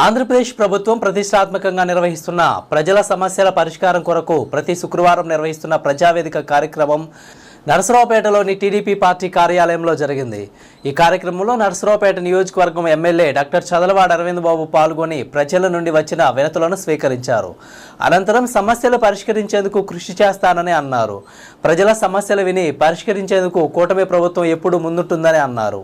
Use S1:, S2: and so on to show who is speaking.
S1: ఆంధ్రప్రదేశ్ ప్రభుత్వం ప్రతిష్టాత్మకంగా నిర్వహిస్తున్న ప్రజల సమస్యల పరిష్కారం కొరకు ప్రతి శుక్రవారం నిర్వహిస్తున్న ప్రజావేదిక కార్యక్రమం నరసరావుపేటలోని టీడీపీ పార్టీ కార్యాలయంలో జరిగింది. ఈ కార్యక్రమంలో నరసరావుపేట నియోజకవర్గం ఎమ్మెల్యే డాక్టర్ చదలవాడ అరవింద్ బాబు పాల్గొని ప్రజల నుండి వచ్చిన వినతులను స్వీకరించారు. అనంతరం సమస్యలు పరిష్కరించేందుకు కృషి చేస్తానని అన్నారు. ప్రజల సమస్యలు విని పరిష్కరించేందుకు కూటమి ప్రభుత్వం ఎప్పుడు ముందుంటుందని అన్నారు.